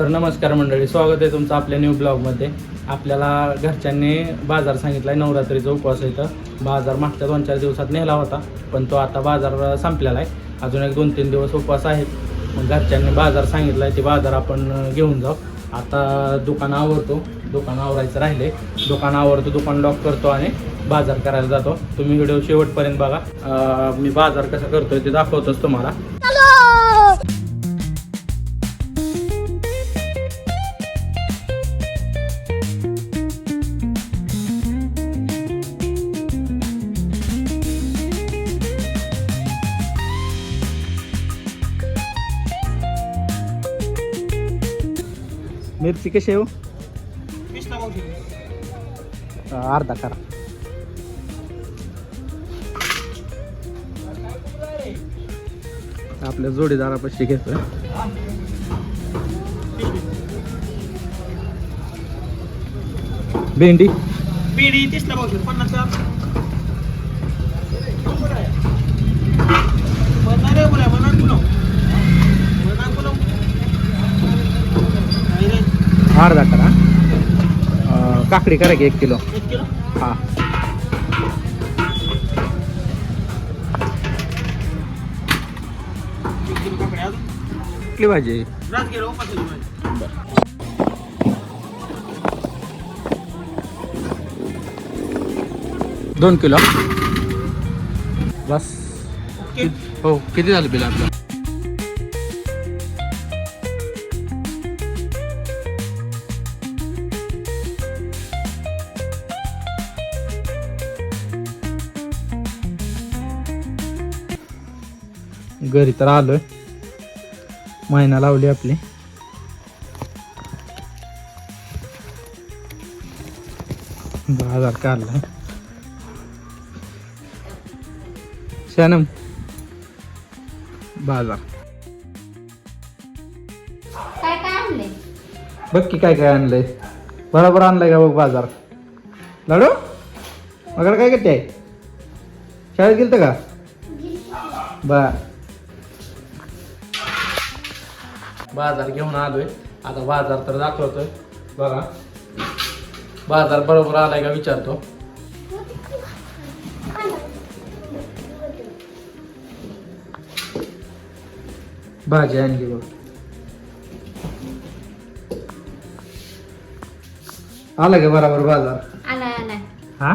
तर नमस्कार मंडळी स्वागत आहे तुमचं आपल्या न्यू ब्लॉगमध्ये आपल्याला घरच्यांनी बाजार सांगितला आहे नवरात्रीचा उपवास आहे इथं. बाजार मागच्या दोन चार दिवसात नेला होता पण तो आता बाजार संपलेला आहे अजून एक दोन तीन दिवस उपवास आहेत. मग घरच्यांनी बाजार सांगितला आहे ते बाजार आपण घेऊन जाऊ. आता दुकान आवरतो. दुकान आवरायचं राहिले. दुकान आवरतो दुकान लॉक करतो आणि बाजार करायला जातो. तुम्ही व्हिडिओ शेवटपर्यंत बघा. मी बाजार कसा करतोय ते दाखवतोच तुम्हाला. मिरची कशी आहे हो? अर्धा करा. आपल्या जोडीदारापाशी घेतोय. भेंडी? तीसला पावशे पन्नासला अर्धा करा. काकडी करा की एक किलो. हा. कुठली भाजी? दोन किलो. बस. हो किती झालं बिल आपलं? घरी तर आलोय. महिना लावली आपली. बाजार काढलाय. शानम. बाजार. काय काय आणले बघ की काय काय आणलंय. बरोबर आणलंय का बघ बाजार? लाडू मग काय करते शाळेत गेलत का? बर. बाजार घेऊन आलोय. आता बाजार तर दाखवतोय. बघा. बाजार बरोबर आलाय का विचारतो. भाजी आणली बघ. आला का बरोबर बाजार? आलाय आलाय. हा?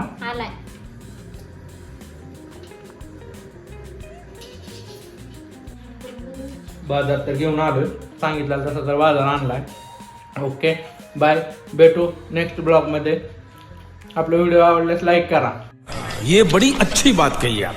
बाज़ार तर घेऊन आलो सांगितलं तसं तर बाज़ार है ओके बाय भेटू नेक्स्ट ब्लॉगमध्ये आपला व्हिडिओ आवडल्यास लाईक करा. ये बड़ी अच्छी बात कही आप